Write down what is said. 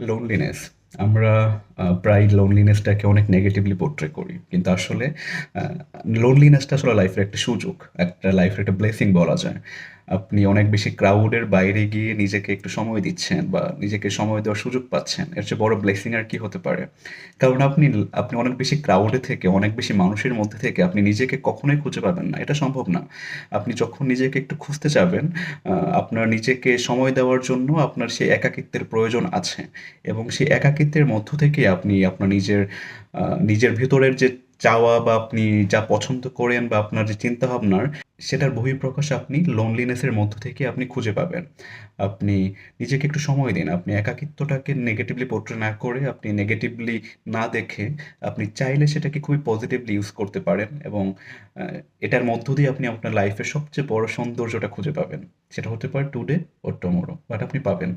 Loneliness আমরা প্রায় লোনলিনেসটাকে অনেক নেগেটিভলি পোর্ট্রে করি। কিন্তু আসলে লোনলিনেসটা আসলে লাইফের একটা সুযোগ, একটা লাইফের একটা ব্লেসিং বলা যায়। আপনি অনেক বেশি ক্রাউডের বাইরে গিয়ে নিজেকে একটু সময় দিচ্ছেন বা নিজেকে সময় দেওয়ার সুযোগ পাচ্ছেন, এর চেয়ে বড় ব্লেসিং আর কি হতে পারে? কারণ আপনি আপনি অনেক বেশি ক্রাউডে থেকে, অনেক বেশি মানুষের মধ্যে থেকে আপনি নিজেকে কখনোই খুঁজে পাবেন না, এটা সম্ভব না। আপনি যখন নিজেকে একটু খুঁজতে যাবেন আপনার নিজেকে সময় দেওয়ার জন্য আপনার সেই একাকিত্বের প্রয়োজন আছে এবং সেই একাকিত্বের মধ্য থেকে আপনি আপনার নিজের নিজের ভিতরের যে চাওয়া বা আপনি যা পছন্দ করেন বা আপনার যে চিন্তা ভাবনার সেটার বহিঃপ্রকাশ আপনি লোনলিনেসের মধ্য থেকে আপনি খুঁজে পাবেন। আপনি নিজেকে একটু সময় দিন, আপনি একাকিত্বটাকে নেগেটিভলি পোট্রে না করে আপনি নেগেটিভলি না দেখে আপনি চাইলে সেটাকে খুবই পজিটিভলি ইউজ করতে পারেন এবং এটার মধ্য দিয়ে আপনি আপনার লাইফের সবচেয়ে বড় সৌন্দর্যটা খুঁজে পাবেন। সেটা হতে পারে টুডে ও টুমোরো বাট আপনি পাবেন।